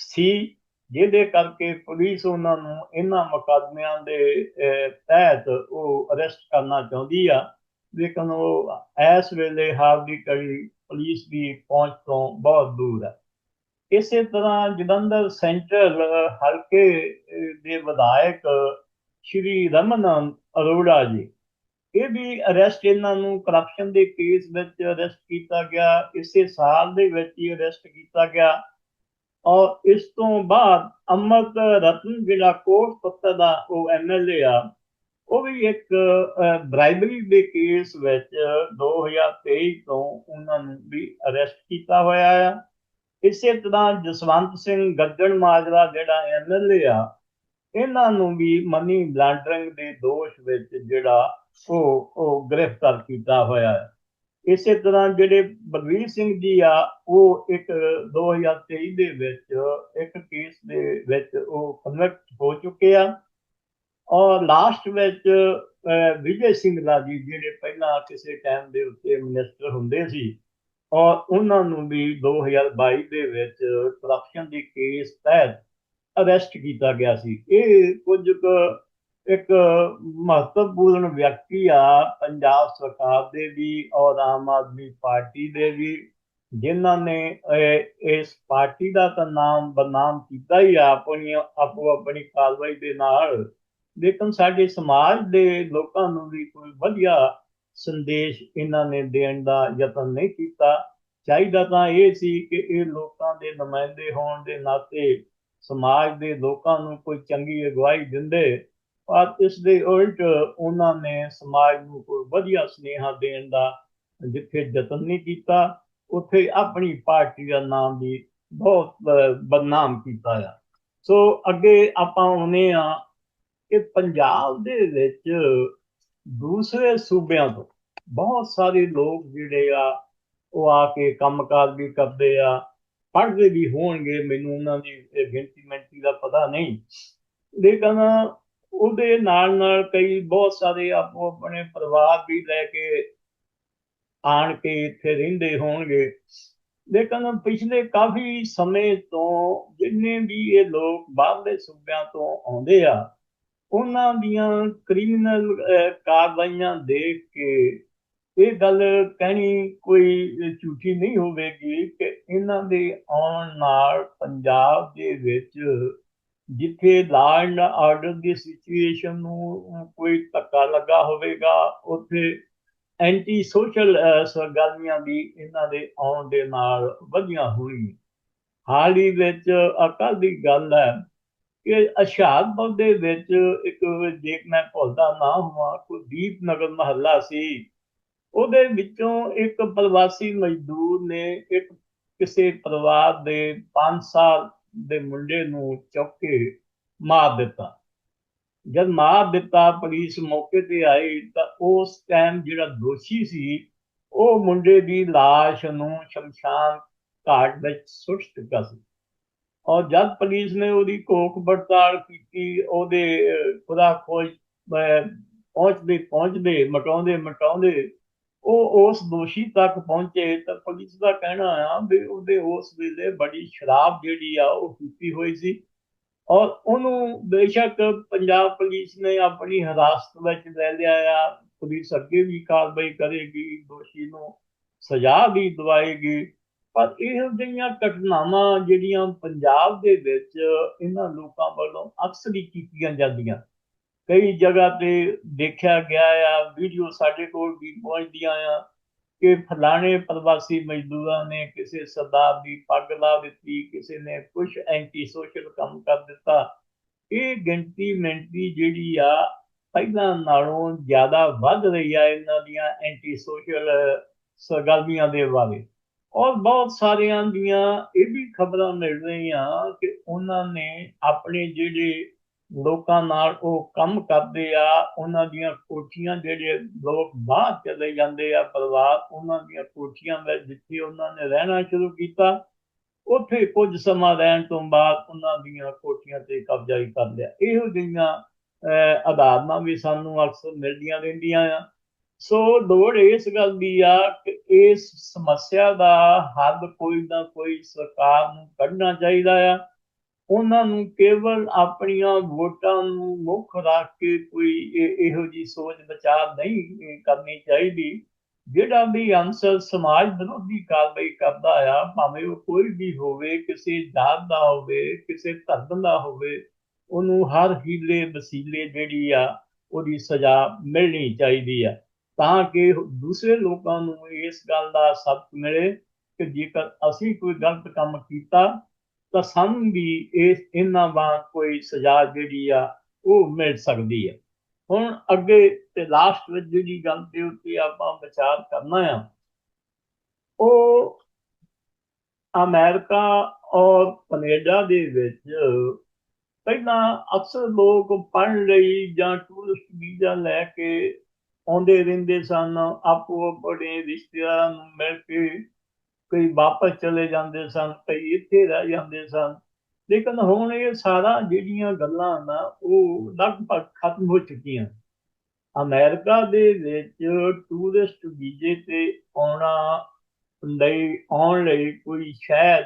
ਸੀ ਜਿਹਦੇ ਕਰਕੇ ਪੁਲਿਸ ਉਹਨਾਂ ਨੂੰ ਇਹਨਾਂ ਮੁਕੱਦਮਿਆਂ ਦੇ ਤਹਿਤ ਉਹ ਅਰੈਸਟ ਕਰਨਾ ਚਾਹੁੰਦੀ ਆ। ਲੇਕਿਨ ਉਹ ਇਸ ਵੇਲੇ ਹਾਲ ਦੀ ਕੜੀ ਪੁਲਿਸ ਦੀ ਪਹੁੰਚ ਤੋਂ ਬਹੁਤ ਦੂਰ ਹੈ ਇਸੇ ਤਰ੍ਹਾਂ ਜਲੰਧਰ ਸੈਂਟਰਲ ਹਲਕੇ ਦੇ ਵਿਧਾਇਕ ਸ਼੍ਰੀ ਰਮਨ ਅਰੋੜਾ ਜੀ, ਇਹ ਵੀ ਅਰੈਸਟ ਇਹਨਾਂ ਨੂੰ ਕਰਪਸ਼ਨ ਦੇ ਕੇਸ ਵਿੱਚ ਅਰੈਸਟ ਕੀਤਾ ਗਿਆ। ਇਸੇ ਸਾਲ ਦੇ ਵਿੱਚ ਹੀ ਅਰੈਸਟ ਕੀਤਾ ਗਿਆ। ਔਰ ਇਸ ਤੋਂ ਬਾਅਦ ਅਮਰਤ ਰਤਨ ਜਿਹੜਾ ਕੋਟ ਪੱਤਰ ਦਾ ਉਹ ਐਮਐਲਏ ਆ। ਉਹ ਵੀ ਇੱਕ ਬ੍ਰਾਈਬਰੀ ਦੇ ਕੇਸ ਵਿੱਚ 2023 ਤੋਂ ਉਹਨਾਂ ਨੂੰ ਵੀ ਅਰੈਸਟ ਕੀਤਾ ਹੋਇਆ ਆ। ਇਸੇ ਤਰ੍ਹਾਂ ਜਸਵੰਤ ਸਿੰਘ ਗੱਜਣ ਮਾਜਰਾ ਜਿਹੜਾ ਐਮਐਲਏ ਆ, ਇਹਨਾਂ ਨੂੰ ਵੀ ਮਨੀ ਲਾਂਡਰਿੰਗ ਦੇ ਦੋਸ਼ ਵਿੱਚ ਜਿਹੜਾ ਉਹ ਉਹ ਗ੍ਰਿਫਤਾਰ ਕੀਤਾ ਹੋਇਆ ਹੈ ਇਸੇ ਤਰ੍ਹਾਂ ਜਿਹੜੇ ਬਲਵੀਰ ਸਿੰਘ ਜੀ ਆ, ਉਹ ਇੱਕ 2023 ਦੇ ਵਿੱਚ ਇੱਕ ਕੇਸ ਦੇ ਵਿੱਚ ਉਹ ਕਨਵੈਕਟ ਹੋ ਚੁੱਕੇ ਆ। ਔਰ ਲਾਸਟ ਵਿੱਚ ਵਿਜੇ ਸਿੰਘ ਜੀ ਜਿਹੜੇ ਪਹਿਲਾਂ ਕਿਸੇ ਟਾਈਮ ਦੇ ਉੱਤੇ ਮਿਨਿਸਟਰ ਹੁੰਦੇ ਸੀ, ਔਰ ਉਹਨਾਂ ਨੂੰ ਵੀ 2022 ਦੇ ਵਿੱਚ ਕਰਪਸ਼ਨ ਦੇ ਕੇਸ ਤਹਿਤ ਅਰੈਸਟ ਕੀਤਾ ਗਿਆ ਸੀ। ਇਹ ਕੁਝ ਇੱਕ ਮਹੱਤਵਪੂਰਨ ਵਿਅਕਤੀ ਆ, ਪੰਜਾਬ ਸਰਕਾਰ ਦੇ ਵੀ ਔਰ ਆਮ ਆਦਮੀ ਪਾਰਟੀ ਦੇ ਵੀ, ਜਿਨ੍ਹਾਂ ਨੇ ਇਸ ਪਾਰਟੀ ਦਾ ਤਾਂ ਨਾਮ ਬਦਨਾਮ ਕੀਤਾ ਹੀ ਆ, ਆਪਣੀ, ਆਪੋ ਆਪਣੀ ਕਾਰਵਾਈ ਦੇ ਨਾਲ। ਲੇਕਿਨ ਸਾਡੇ ਸਮਾਜ ਦੇ ਲੋਕਾਂ ਨੂੰ ਵੀ ਕੋਈ ਵਧੀਆ ਸੰਦੇਸ਼ ਇਹਨਾਂ ਨੇ ਦੇਣ ਦਾ ਯਤਨ ਨਹੀਂ ਕੀਤਾ। ਚਾਹੀਦਾ ਤਾਂ ਇਹ ਸੀ ਕਿ ਇਹ ਲੋਕਾਂ ਦੇ ਨੁਮਾਇੰਦੇ ਹੋਣ ਦੇ ਨਾਤੇ ਸਮਾਜ ਦੇ ਲੋਕਾਂ ਨੂੰ ਕੋਈ ਚੰਗੀ ਅਗਵਾਈ ਦਿੰਦੇ। ਪਰ ਇਸ ਦੇ ਉਲਟ ਉਹਨਾਂ ਨੇ ਸਮਾਜ ਨੂੰ ਕੋਈ ਵਧੀਆ ਸਨੇਹਾ ਦੇਣ ਦਾ ਜਿੱਥੇ ਯਤਨ ਨਹੀਂ ਕੀਤਾ, ਉੱਥੇ ਆਪਣੀ ਪਾਰਟੀ ਦਾ ਨਾਮ ਵੀ ਬਹੁਤ ਬਦਨਾਮ ਕੀਤਾ ਆ। ਸੋ ਅੱਗੇ ਆਪਾਂ ਆਉਨੇ ਆ ਕਿ ਪੰਜਾਬ ਦੇ ਵਿੱਚ ਦੂਸਰੇ ਸੂਬਿਆਂ ਤੋਂ ਬਹੁਤ ਸਾਰੇ ਲੋਕ ਜਿਹੜੇ ਆ, ਉਹ ਆ ਕੇ ਕੰਮਕਾਰ ਵੀ ਕਰਦੇ ਆ, ਪੜ੍ਹਦੇ ਵੀ ਹੋਣਗੇ, ਮੈਨੂੰ ਉਹਨਾਂ ਦੀ ਗਿਣਤੀ ਮੈਂਟੀ ਦਾ ਪਤਾ ਨਹੀਂ। ਲੇਕਿਨ ਉਹਦੇ ਨਾਲ ਨਾਲ ਕਈ ਬਹੁਤ ਸਾਰੇ ਆਪੋ ਆਪਣੇ ਪਰਿਵਾਰ ਵੀ ਲੈ ਕੇ ਆਣ ਕੇ ਇੱਥੇ ਰਹਿੰਦੇ ਹੋਣਗੇ। ਲੇਕਿਨ ਪਿਛਲੇ ਕਾਫੀ ਸਮੇਂ ਤੋਂ ਜਿੰਨੇ ਵੀ ਇਹ ਲੋਕ ਬਾਹਰਲੇ ਸੂਬਿਆਂ ਤੋਂ ਆਉਂਦੇ ਆ, ਉਹਨਾਂ ਦੀਆਂ ਕ੍ਰਿਮੀਨਲ ਕਾਰਵਾਈਆਂ ਦੇਖ ਕੇ ਇਹ ਗੱਲ ਕਹਿਣੀ ਕੋਈ ਝੂਠੀ ਨਹੀਂ ਹੋਵੇਗੀ ਕਿ ਇਹਨਾਂ ਦੇ ਆਉਣ ਨਾਲ ਪੰਜਾਬ ਦੇ ਵਿੱਚ ਜਿੱਥੇ ਲਾਅ ਐਂਡ ਆਰਡਰ ਦੀ ਸਿਚੁਏਸ਼ਨ ਨੂੰ ਕੋਈ ਧੱਕਾ ਲੱਗਾ ਹੋਵੇਗਾ, ਉੱਥੇ ਐਂਟੀ ਸੋਸ਼ਲ ਸਰਗਰਮੀਆਂ ਵੀ ਇਹਨਾਂ ਦੇ ਆਉਣ ਦੇ ਨਾਲ ਵਧੀਆਂ ਹੋਣਗੀਆਂ ਹਾਲ ਹੀ ਵਿੱਚ ਅਕਲ ਦੀ ਗੱਲ ਹੈ ਕਿ ਅਸ਼ਾਦਪੁਰ ਦੇ ਵਿੱਚ ਇੱਕ ਜੇ ਮੈਂ ਭੁੱਲਦਾ ਨਾ ਹੋਵਾਂ ਕੋਈ ਦੀਪ ਨਗਰ ਮਹੱਲਾ ਸੀ। ਉਹਦੇ ਵਿੱਚੋਂ ਇੱਕ ਪ੍ਰਵਾਸੀ ਮਜ਼ਦੂਰ ਨੇ ਇੱਕ ਕਿਸੇ ਪਰਿਵਾਰ ਦੇ 5 ਸਾਲ ਦੇ ਮੁੰਡੇ ਨੂੰ ਚੁੱਕ ਕੇ ਮਾਰ ਦਿੱਤਾ। ਜਦ ਮਾਰ ਦਿੱਤਾ, ਪੁਲਿਸ ਮੌਕੇ ਤੇ ਆਈ ਤਾਂ ਉਸ ਟਾਈਮ ਜਿਹੜਾ ਦੋਸ਼ੀ ਸੀ, ਉਹ ਮੁੰਡੇ ਦੀ লাশ ਨੂੰ ਸ਼ਮਸ਼ਾਨ ਘਾਟ ਵਿੱਚ ਸੁੱਟ ਚੁੱਕਾ ਸੀ। ਔਰ ਜਦ ਪੁਲਿਸ ਨੇ ਉਹਦੀ ਕੋਖ ਪੜਤਾਲ ਕੀਤੀ, ਉਹਦੇ ਖੁਦਾ ਖੋਜ ਪਹੁੰਚਦੇ ਪਹੁੰਚਦੇ ਮਟਾਉਂਦੇ ਮਟਾਉਂਦੇ ਉਹ ਉਸ ਦੋਸ਼ੀ ਤੱਕ ਪਹੁੰਚੇ ਤਾਂ ਪੁਲਿਸ ਦਾ ਕਹਿਣਾ ਆ ਵੀ ਉਹਦੇ ਉਸ ਵੇਲੇ ਬੜੀ ਸ਼ਰਾਬ ਜਿਹੜੀ ਆ ਉਹ ਪੀਤੀ ਹੋਈ ਸੀ। ਔਰ ਉਹਨੂੰ ਬੇਸ਼ੱਕ ਪੰਜਾਬ ਪੁਲਿਸ ਨੇ ਆਪਣੀ ਹਿਰਾਸਤ ਵਿੱਚ ਲੈ ਲਿਆ ਆ। ਪੁਲਿਸ ਅੱਗੇ ਵੀ ਕਾਰਵਾਈ ਕਰੇਗੀ, ਦੋਸ਼ੀ ਨੂੰ ਸਜ਼ਾ ਵੀ ਦਵਾਏਗੀ। ਪਰ ਇਹ ਜਿਹੀਆਂ ਘਟਨਾਵਾਂ ਜਿਹੜੀਆਂ ਪੰਜਾਬ ਦੇ ਵਿੱਚ ਇਹਨਾਂ ਲੋਕਾਂ ਵੱਲੋਂ ਅਕਸਰ ਹੀ ਕੀਤੀਆਂ ਜਾਂਦੀਆਂ। ਕਈ ਜਗ੍ਹਾ ਤੇ ਦੇਖਿਆ ਗਿਆ ਆ, ਵੀਡੀਓ ਸਾਡੇ ਕੋਲ ਵੀ ਪਹੁੰਚਦੀਆਂ ਆ ਕਿ ਫਲਾਣੇ ਪ੍ਰਵਾਸੀ ਮਜ਼ਦੂਰਾਂ ਨੇ ਕਿਸੇ ਸਰਦਾਰ ਦੀ ਪੱਗ ਲਾ ਦਿੱਤੀ, ਕਿਸੇ ਨੇ ਕੁਝ ਐਂਟੀ ਸੋਸ਼ਲ ਕੰਮ ਕਰ ਦਿੱਤਾ। ਇਹ ਗਿਣਤੀ ਮਿੰਟੀ ਜਿਹੜੀ ਆ, ਪਹਿਲਾਂ ਨਾਲੋਂ ਜ਼ਿਆਦਾ ਵੱਧ ਰਹੀ ਆ ਇਹਨਾਂ ਦੀਆਂ ਐਂਟੀ ਸੋਸ਼ਲ ਸਰਗਰਮੀਆਂ ਦੇ ਬਾਰੇ। ਔਰ ਬਹੁਤ ਸਾਰਿਆਂ ਦੀਆਂ ਇਹ ਵੀ ਖਬਰਾਂ ਮਿਲ ਰਹੀਆਂ ਕਿ ਉਹਨਾਂ ਨੇ ਆਪਣੇ ਜਿਹੜੇ ਲੋਕਾਂ ਨਾਲ ਉਹ ਕੰਮ ਕਰਦੇ ਆ, ਉਹਨਾਂ ਦੀਆਂ ਕੋਠੀਆਂ ਜਿਹੜੇ ਲੋਕ ਬਾਹਰ ਚਲੇ ਜਾਂਦੇ ਆ ਪਰਿਵਾਰ, ਉਹਨਾਂ ਦੀਆਂ ਕੋਠੀਆਂ ਵਿੱਚ ਜਿੱਥੇ ਉਹਨਾਂ ਨੇ ਰਹਿਣਾ ਸ਼ੁਰੂ ਕੀਤਾ, ਉੱਥੇ ਕੁਝ ਸਮਾਂ ਰਹਿਣ ਤੋਂ ਬਾਅਦ ਉਹਨਾਂ ਦੀਆਂ ਕੋਠੀਆਂ ਤੇ ਕਬਜ਼ਾ ਹੀ ਕਰ ਲਿਆ। ਇਹੋ ਜਿਹੀਆਂ ਆਧਾਰਨਾਂ ਵੀ ਸਾਨੂੰ ਅਕਸਰ ਮਿਲਦੀਆਂ ਰਹਿੰਦੀਆਂ ਆ। ਸੋ ਲੋੜ ਇਸ ਗੱਲ ਦੀ ਆ ਕਿ ਇਸ ਸਮੱਸਿਆ ਦਾ ਹੱਲ ਕੋਈ ਨਾ ਕੋਈ ਸਰਕਾਰ ਨੂੰ ਕੱਢਣਾ ਚਾਹੀਦਾ ਆ। ਉਹਨਾਂ ਨੂੰ ਕੇਵਲ ਆਪਣੀਆਂ ਵੋਟਾਂ ਨੂੰ ਮੁੱਖ ਰੱਖ ਕੇ ਕੋਈ ਇਹੋ ਜੀ ਸੋਚ ਵਿਚਾਰ ਨਹੀਂ ਕਰਨੀ ਚਾਹੀਦੀ। ਜਿਹੜਾ ਵੀ ਅੰਸਰ ਸਮਾਜ ਵਿਰੋਧੀ ਕਾਰਵਾਈ ਕਰਦਾ ਆ, ਭਾਵੇਂ ਉਹ ਕੋਈ ਵੀ ਹੋਵੇ, ਕਿਸੇ ਜਾਤ ਦਾ ਹੋਵੇ, ਕਿਸੇ ਧਰਮ ਦਾ ਹੋਵੇ, ਉਹਨੂੰ ਹਰ ਹੀਲੇ ਵਸੀਲੇ ਜਿਹੜੀ ਆ, ਉਹਦੀ ਸਜ਼ਾ ਮਿਲਣੀ ਚਾਹੀਦੀ ਆ। ਤਾਂ ਕਿ ਦੂਸਰੇ ਲੋਕਾਂ ਨੂੰ ਇਸ ਗੱਲ ਦਾ ਸਬਕ ਮਿਲੇ ਕਿ ਜੇਕਰ ਅਸੀਂ ਕੋਈ ਗਲਤ ਕੰਮ ਕੀਤਾ ਤਾਂ ਸਾਨੂੰ ਵੀ ਇਸ, ਇਹਨਾਂ ਵਾਂਗ ਕੋਈ ਸਜ਼ਾ ਜਿਹੜੀ ਆ, ਉਹ ਮਿਲ ਸਕਦੀ ਹੈ ਹੁਣ ਅੱਗੇ ਤੇ ਲਾਸਟ ਵਿੱਚ ਜਿਹੜੀ ਗੱਲ ਤੇ ਉੱਤੇ ਆਪਾਂ ਵਿਚਾਰ ਕਰਨਾ ਆ, ਉਹ ਅਮਰੀਕਾ ਔਰ ਕੈਨੇਡਾ ਦੇ ਵਿੱਚ ਪਹਿਲਾਂ ਅਕਸਰ ਲੋਕ ਪੜ੍ਹਨ ਲਈ ਜਾਂ ਟੂਰਿਸਟ ਵੀਜ਼ਾ ਲੈ ਕੇ ਆਉਂਦੇ ਰਹਿੰਦੇ ਸਨ। ਆਪੋ ਆਪਣੇ ਰਿਸ਼ਤੇਦਾਰਾਂ ਨੂੰ ਮਿਲ ਕੇ ਕਈ ਵਾਪਸ ਚਲੇ ਜਾਂਦੇ ਸਨ, ਕਈ ਇੱਥੇ ਰਹਿ ਜਾਂਦੇ ਸਨ। ਲੇਕਿਨ ਹੁਣ ਇਹ ਸਾਰਾ ਜਿਹੜੀਆਂ ਗੱਲਾਂ ਨਾ, ਉਹ ਲਗਭਗ ਖਤਮ ਹੋ ਚੁੱਕੀਆਂ। ਅਮਰੀਕਾ ਦੇ ਵਿੱਚ ਟੂਰਿਸਟ ਵੀਜ਼ੇ ਤੇ ਆਉਣਾ ਲਈ, ਆਉਣ ਲਈ ਕੋਈ ਸ਼ਾਇਦ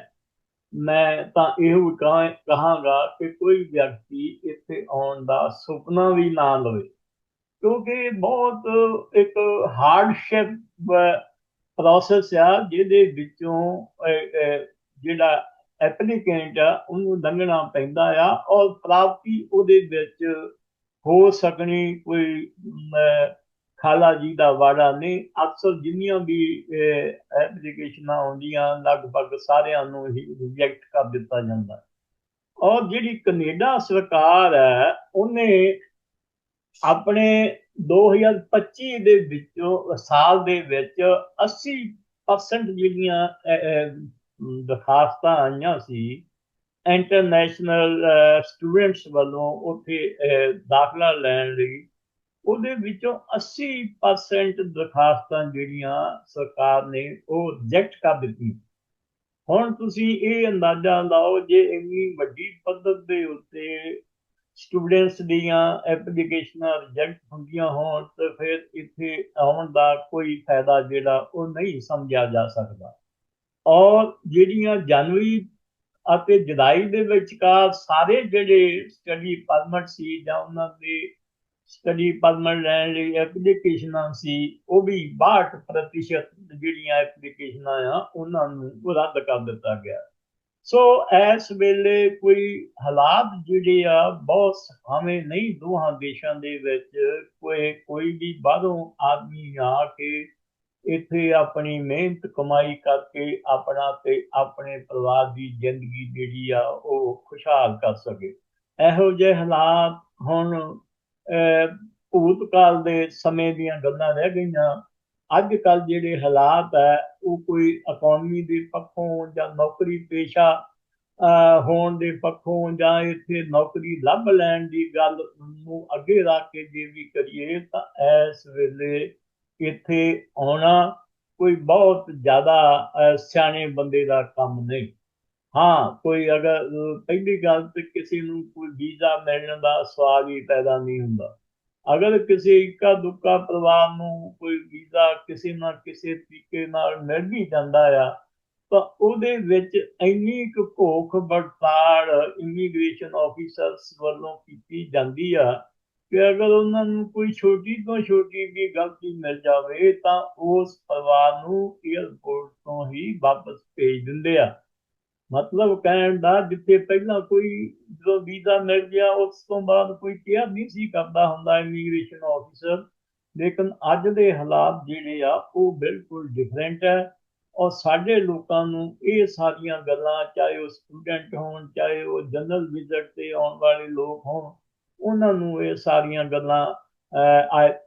ਮੈਂ ਤਾਂ ਇਹੋ ਕਹਾਂਗਾ ਕਿ ਕੋਈ ਵਿਅਕਤੀ ਇੱਥੇ ਆਉਣ ਦਾ ਸੁਪਨਾ ਵੀ ਨਾ ਲਵੇ। ਕਿਉਂਕਿ ਬਹੁਤ ਇੱਕ ਹਾਰਡਸ਼ਿਪ ਪ੍ਰੋਸੈਸ ਆ, ਜਿਹਦੇ ਵਿੱਚੋਂ ਜਿਹੜਾ ਐਪਲੀਕੈਂਟ ਆ, ਉਹਨੂੰ ਲੰਘਣਾ ਪੈਂਦਾ ਆ ਔਰ ਪ੍ਰਾਪਤੀ ਉਹਦੇ ਵਿੱਚ ਹੋ ਸਕਣੀ ਕੋਈ ਖਾਲਾ ਜੀ ਦਾ ਵਾੜਾ ਨਹੀਂ। ਅਕਸਰ ਜਿੰਨੀਆਂ ਵੀ ਐਪਲੀਕੇਸ਼ਨਾਂ ਆਉਂਦੀਆਂ, ਲਗਭਗ ਸਾਰਿਆਂ ਨੂੰ ਹੀ ਰਿਜੈਕਟ ਕਰ ਦਿੱਤਾ ਜਾਂਦਾ। ਔਰ ਜਿਹੜੀ ਕੈਨੇਡਾ ਸਰਕਾਰ ਹੈ, ਉਹਨੇ ਆਪਣੇ 2025 ਦੇ ਵਿੱਚੋਂ, ਸਾਲ ਦੇ ਵਿੱਚ 80% ਜਿਹੜੀਆਂ ਦਰਖਾਸਤਾਂ ਆਈਆਂ ਸੀ ਇੰਟਰਨੈਸ਼ਨਲ ਸਟੂਡੈਂਟਸ ਵੱਲੋਂ ਉੱਥੇ ਦਾਖਲਾ ਲੈਣ ਲਈ, ਉਹਦੇ ਵਿੱਚੋਂ 80% ਦਰਖਾਸਤਾਂ ਜਿਹੜੀਆਂ ਸਰਕਾਰ ਨੇ ਉਹ ਰਿਜੈਕਟ ਕਰ ਦਿੱਤੀ ਹੁਣ ਤੁਸੀਂ ਇਹ ਅੰਦਾਜ਼ਾ ਲਾਓ, ਜੇ ਇੰਨੀ ਵੱਡੀ ਪੱਧਰ ਦੇ ਉੱਤੇ ਸਟੂਡੈਂਟਸ ਦੀਆਂ ਐਪਲੀਕੇਸ਼ਨਾਂ ਰਿਜੈਕਟ ਹੁੰਦੀਆਂ ਹੋਣ ਤਾਂ ਫਿਰ ਇੱਥੇ ਆਉਣ ਦਾ ਕੋਈ ਫਾਇਦਾ ਜਿਹੜਾ ਉਹ ਨਹੀਂ ਸਮਝਿਆ ਜਾ ਸਕਦਾ। ਔਰ ਜਿਹੜੀਆਂ ਜਨਵਰੀ ਅਤੇ ਜੁਲਾਈ ਦੇ ਵਿਚਕਾਰ ਸਾਰੇ ਜਿਹੜੇ ਸਟੱਡੀ ਪਰਮਿਟ ਸੀ ਜਾਂ ਉਹਨਾਂ ਦੇ ਸਟੱਡੀ ਪਰਮਿਟ ਲੈਣ ਲਈ ਐਪਲੀਕੇਸ਼ਨਾਂ ਸੀ, ਉਹ ਵੀ 62% ਜਿਹੜੀਆਂ ਐਪਲੀਕੇਸ਼ਨਾਂ ਆ, ਉਹਨਾਂ ਨੂੰ ਰੱਦ ਕਰ ਦਿੱਤਾ ਗਿਆ। ਸੋ ਇਸ ਵੇਲੇ ਕੋਈ ਹਾਲਾਤ ਜਿਹੜੇ ਆ, ਬਹੁਤ ਸੁਖਾਵੇਂ ਨਹੀਂ, ਦੋਹਾਂ ਦੇਸ਼ਾਂ ਦੇ ਵਿੱਚ ਕੋਈ ਕੋਈ ਵੀ ਬਾਹਰੋਂ ਆਦਮੀ ਆ ਕੇ ਇੱਥੇ ਆਪਣੀ ਮਿਹਨਤ ਕਮਾਈ ਕਰਕੇ ਆਪਣਾ ਤੇ ਆਪਣੇ ਪਰਿਵਾਰ ਦੀ ਜ਼ਿੰਦਗੀ ਜਿਹੜੀ ਆ, ਉਹ ਖੁਸ਼ਹਾਲ ਕਰ ਸਕੇ। ਇਹੋ ਜਿਹੇ ਹਾਲਾਤ ਹੁਣ ਭੂਤਕਾਲ ਦੇ ਸਮੇਂ ਦੀਆਂ ਗੱਲਾਂ ਰਹਿ ਗਈਆਂ। ਅੱਜ ਕੱਲ ਜਿਹੜੇ ਹਾਲਾਤ ਹੈ, ਉਹ ਕੋਈ ਇਕਨੋਮੀ ਦੇ ਪੱਖੋਂ ਜਾਂ ਨੌਕਰੀ ਪੇਸ਼ਾ ਹੋਣ ਦੇ ਪੱਖੋਂ ਜਾਂ ਇੱਥੇ ਨੌਕਰੀ ਲੱਭ ਲੈਣ ਦੀ ਗੱਲ ਨੂੰ ਅੱਗੇ ਰੱਖ ਕੇ ਜੇ ਵੀ ਕਰੀਏ, ਤਾਂ ਇਸ ਵੇਲੇ ਇੱਥੇ ਆਉਣਾ ਕੋਈ ਬਹੁਤ ਜ਼ਿਆਦਾ ਸਿਆਣੇ ਬੰਦੇ ਦਾ ਕੰਮ ਨਹੀਂ। ਹਾਂ, ਕੋਈ ਅਗਰ ਪਹਿਲੀ ਗੱਲ ਤੇ ਕਿਸੇ ਨੂੰ ਕੋਈ ਵੀਜ਼ਾ ਮਿਲਣ ਦਾ ਸਵਾਲ ਹੀ ਪੈਦਾ ਨਹੀਂ ਹੁੰਦਾ। ਅਗਰ ਕਿਸੇ ਇੱਕਾ ਦੁੱਕਾ ਪਰਿਵਾਰ ਨੂੰ ਕੋਈ ਵੀਜ਼ਾ ਕਿਸੇ ਨਾ ਕਿਸੇ ਤਰੀਕੇ ਨਾਲ ਮਿਲ ਵੀ ਜਾਂਦਾ ਆ, ਤਾਂ ਉਹਦੇ ਵਿੱਚ ਇੰਨੀ ਕੁ ਭੁੱਖ ਬੜਤਾੜ ਇਮੀਗ੍ਰੇਸ਼ਨ ਆਫੀਸਰਸ ਵੱਲੋਂ ਕੀਤੀ ਜਾਂਦੀ ਆ ਕਿ ਅਗਰ ਉਹਨਾਂ ਨੂੰ ਕੋਈ ਛੋਟੀ ਤੋਂ ਛੋਟੀ ਵੀ ਗਲਤੀ ਮਿਲ ਜਾਵੇ, ਤਾਂ ਉਸ ਪਰਿਵਾਰ ਨੂੰ 에ਅਰਪੋਰਟ ਤੋਂ ਹੀ ਵਾਪਸ ਭੇਜ ਦਿੰਦੇ ਆ। ਮਤਲਬ ਕਹਿਣ ਦਾ ਜਿੱਥੇ ਪਹਿਲਾਂ ਕੋਈ ਜਦੋਂ ਵੀਜ਼ਾ ਮਿਲ ਗਿਆ, ਉਸ ਤੋਂ ਬਾਅਦ ਕੋਈ ਕੇਅਰ ਨਹੀਂ ਸੀ ਕਰਦਾ ਹੁੰਦਾ ਇਮੀਗ੍ਰੇਸ਼ਨ ਆਫੀਸਰ ਲੇਕਿਨ ਅੱਜ ਦੇ ਹਾਲਾਤ ਜਿਹੜੇ ਆ, ਉਹ ਬਿਲਕੁਲ ਡਿਫਰੈਂਟ ਹੈ। ਔਰ ਸਾਡੇ ਲੋਕਾਂ ਨੂੰ ਇਹ ਸਾਰੀਆਂ ਗੱਲਾਂ, ਚਾਹੇ ਉਹ ਸਟੂਡੈਂਟ ਹੋਣ, ਚਾਹੇ ਉਹ ਜਨਰਲ ਵਿਜ਼ਿਟ ਤੇ ਆਉਣ ਵਾਲੇ ਲੋਕ ਹੋਣ, ਉਹਨਾਂ ਨੂੰ ਇਹ ਸਾਰੀਆਂ ਗੱਲਾਂ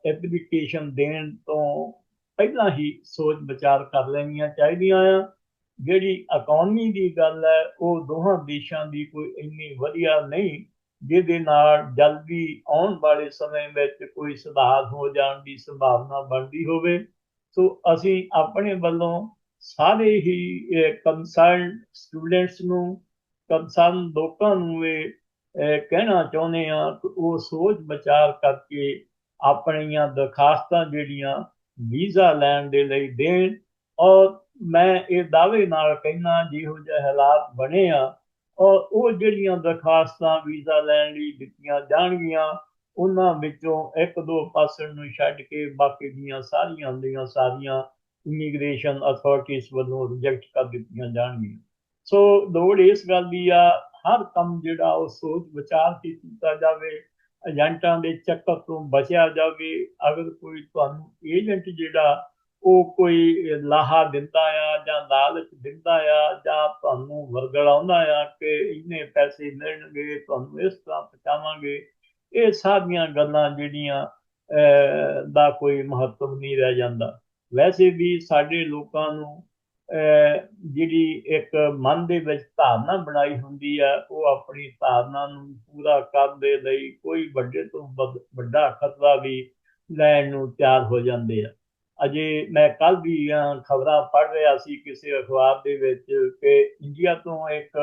ਐਪਲੀਕੇਸ਼ਨ ਦੇਣ ਤੋਂ ਪਹਿਲਾਂ ਹੀ ਸੋਚ ਵਿਚਾਰ ਕਰ ਲੈਣੀਆਂ ਚਾਹੀਦੀਆਂ ਆ। ਜਿਹੜੀ ਇਕਨੋਮੀ ਦੀ ਗੱਲ ਹੈ, ਉਹ ਦੋਹਾਂ ਦੇਸ਼ਾਂ ਦੀ ਕੋਈ ਇੰਨੀ ਵਧੀਆ ਨਹੀਂ, ਜਿਹਦੇ ਨਾਲ ਜਲਦੀ ਆਉਣ ਵਾਲੇ ਸਮੇਂ ਵਿੱਚ ਕੋਈ ਸੁਧਾਰ ਹੋ ਜਾਣ ਦੀ ਸੰਭਾਵਨਾ ਬਣਦੀ ਹੋਵੇ। ਸੋ ਅਸੀਂ ਆਪਣੇ ਵੱਲੋਂ ਸਾਰੇ ਹੀ ਕੰਸਰਨ ਸਟੂਡੈਂਟਸ ਨੂੰ ਕੰਸਰਨ ਲੋਕਾਂ ਨੂੰ ਇਹ ਕਹਿਣਾ ਚਾਹੁੰਦੇ ਆ ਕਿ ਉਹ ਸੋਚ ਵਿਚਾਰ ਕਰਕੇ ਆਪਣੀਆਂ ਦਰਖਾਸਤਾਂ ਜਿਹੜੀਆਂ ਵੀਜ਼ਾ ਲੈਣ ਦੇ ਲਈ ਦੇਣ ਔਰ ਮੈਂ ਇਹ ਦਾਅਵੇ ਨਾਲ ਕਹਿਣਾ ਜਿਹੋ ਜਿਹੇ ਹਾਲਾਤ ਬਣੇ ਆ, ਔਰ ਉਹ ਜਿਹੜੀਆਂ ਦਰਖਾਸਤਾਂ ਵੀਜ਼ਾ ਲੈਣ ਲਈ ਦਿੱਤੀਆਂ ਜਾਣਗੀਆਂ, ਉਹਨਾਂ ਵਿੱਚੋਂ ਇੱਕ ਦੋ ਪਾਸਣ ਨੂੰ ਛੱਡ ਕੇ ਬਾਕੀ ਦੀਆਂ ਸਾਰੀਆਂ ਦੀਆਂ ਸਾਰੀਆਂ ਇਮੀਗ੍ਰੇਸ਼ਨ ਅਥਾਰਟੀਜ਼ ਵੱਲੋਂ ਰਿਜੈਕਟ ਕਰ ਦਿੱਤੀਆਂ ਜਾਣਗੀਆਂ। ਸੋ ਲੋੜ ਇਸ ਗੱਲ ਦੀ ਆ, ਹਰ ਕੰਮ ਜਿਹੜਾ ਉਹ ਸੋਚ ਵਿਚਾਰ ਕੇ ਕੀਤਾ ਜਾਵੇ, ਏਜੰਟਾਂ ਦੇ ਚੱਕਰ ਤੋਂ ਬਚਿਆ ਜਾਵੇ। ਅਗਰ ਕੋਈ ਤੁਹਾਨੂੰ ਏਜੰਟ ਜਿਹੜਾ ਉਹ ਕੋਈ ਲਾਹਾ ਦਿੰਦਾ ਆ ਜਾਂ ਲਾਲਚ ਦਿੰਦਾ ਆ ਜਾਂ ਤੁਹਾਨੂੰ ਵਰਗਲਾਉਂਦਾ ਆ ਕਿ ਇਹਨੇ ਪੈਸੇ ਮਿਲਣਗੇ, ਤੁਹਾਨੂੰ ਇਸ ਤਰ੍ਹਾਂ ਪਹੁੰਚਾਵਾਂਗੇ। ਇਹ ਸਾਰੀਆਂ ਗੱਲਾਂ ਜਿਹੜੀਆਂ ਦਾ ਕੋਈ ਮਹੱਤਵ ਨਹੀਂ ਰਹਿ ਜਾਂਦਾ। ਵੈਸੇ ਵੀ ਸਾਡੇ ਲੋਕਾਂ ਨੂੰ ਜਿਹੜੀ ਇੱਕ ਮਨ ਦੇ ਵਿੱਚ ਧਾਰਨਾ ਬਣਾਈ ਹੁੰਦੀ ਆ, ਉਹ ਆਪਣੀ ਧਾਰਨਾ ਨੂੰ ਪੂਰਾ ਕਰਨ ਦੇ ਲਈ ਕੋਈ ਵੱਡੇ ਤੋਂ ਵੱਡਾ ਖਤਰਾ ਵੀ ਲੈਣ ਨੂੰ ਤਿਆਰ ਹੋ ਜਾਂਦੇ ਆ। ਅਜੇ ਮੈਂ ਕੱਲ ਵੀ ਖਬਰਾਂ ਪੜ੍ਹ ਰਿਹਾ ਸੀ ਕਿਸੇ ਅਖਬਾਰ ਦੇ ਵਿੱਚ ਕਿ ਇੰਡੀਆ ਤੋਂ ਇੱਕ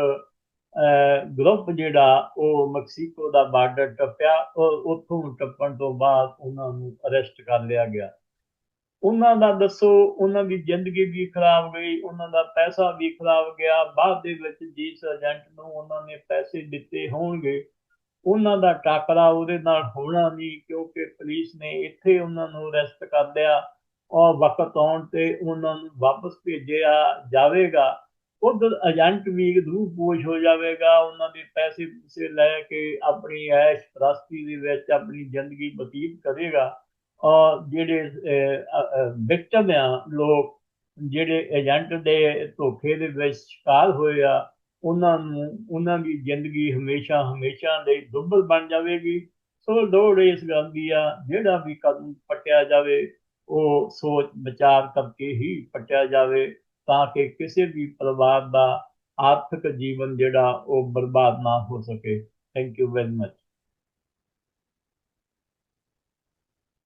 ਗਰੁੱਪ ਜਿਹੜਾ, ਉਹ ਮੈਕਸੀਕੋ ਦਾ ਬਾਰਡਰ ਟੱਪਿਆ ਉੱਥੋਂ ਟੱਪਣ ਤੋਂ ਬਾਅਦ ਉਹਨਾਂ ਨੂੰ ਅਰੈਸਟ ਕਰ ਲਿਆ ਗਿਆ। ਉਹਨਾਂ ਦਾ ਦੱਸੋ, ਉਹਨਾਂ ਦੀ ਜ਼ਿੰਦਗੀ ਵੀ ਖਰਾਬ ਗਈ, ਉਹਨਾਂ ਦਾ ਪੈਸਾ ਵੀ ਖਰਾਬ ਗਿਆ, ਬਾਅਦ ਦੇ ਵਿੱਚ ਜਿਸ ਏਜੰਟ ਨੂੰ ਉਹਨਾਂ ਨੇ ਪੈਸੇ ਦਿੱਤੇ ਹੋਣਗੇ, ਉਹਨਾਂ ਦਾ ਟਾਕਰਾ ਉਹਦੇ ਨਾਲ ਹੋਣਾ ਨਹੀਂ, ਕਿਉਂਕਿ ਪੁਲਿਸ ਨੇ ਇੱਥੇ ਉਹਨਾਂ ਨੂੰ ਅਰੈਸਟ ਕਰ ਲਿਆ। ਔਰ ਵਕਤ ਆਉਣ ਤੇ ਉਹਨਾਂ ਨੂੰ ਵਾਪਸ ਭੇਜਿਆ ਜਾਵੇਗਾ। ਉਧਰ ਏਜੰਟ ਵੀ ਦੂਰ ਪੋਸ਼ ਹੋ ਜਾਵੇਗਾ। ਉਹਨਾਂ ਦੇ ਪੈਸੇ ਪੂਸੇ ਲੈ ਕੇ ਆਪਣੀ ਐਸ਼ ਪ੍ਰਸਤੀ ਦੇ ਵਿੱਚ ਆਪਣੀ ਜ਼ਿੰਦਗੀ ਬਤੀਤ ਕਰੇਗਾ। ਔਰ ਜਿਹੜੇ ਵਿਕਟਮ ਆ ਲੋਕ, ਜਿਹੜੇ ਏਜੰਟ ਦੇ ਧੋਖੇ ਦੇ ਵਿੱਚ ਸ਼ਿਕਾਰ ਹੋਏ ਆ, ਉਹਨਾਂ ਨੂੰ, ਉਹਨਾਂ ਦੀ ਜ਼ਿੰਦਗੀ ਹਮੇਸ਼ਾ ਹਮੇਸ਼ਾ ਲਈ ਦੁੱਬਲ ਬਣ ਜਾਵੇਗੀ। ਸੋ ਲੋੜ ਇਸ ਗੱਲ ਦੀ ਆ, ਜਿਹੜਾ ਵੀ ਕਦਮ ਪਟਿਆ ਜਾਵੇ ਉਹ ਸੋਚ ਵਿਚਾਰ ਕਰਕੇ ਹੀ ਪਟਿਆ ਜਾਵੇ ਤਾਂ ਕਿ ਕਿਸੇ ਵੀ ਪਰਿਵਾਰ ਦਾ ਆਰਥਿਕ ਜੀਵਨ ਜਿਹੜਾ ਉਹ ਬਰਬਾਦ ਨਾ ਹੋ ਸਕੇ। Thank you very much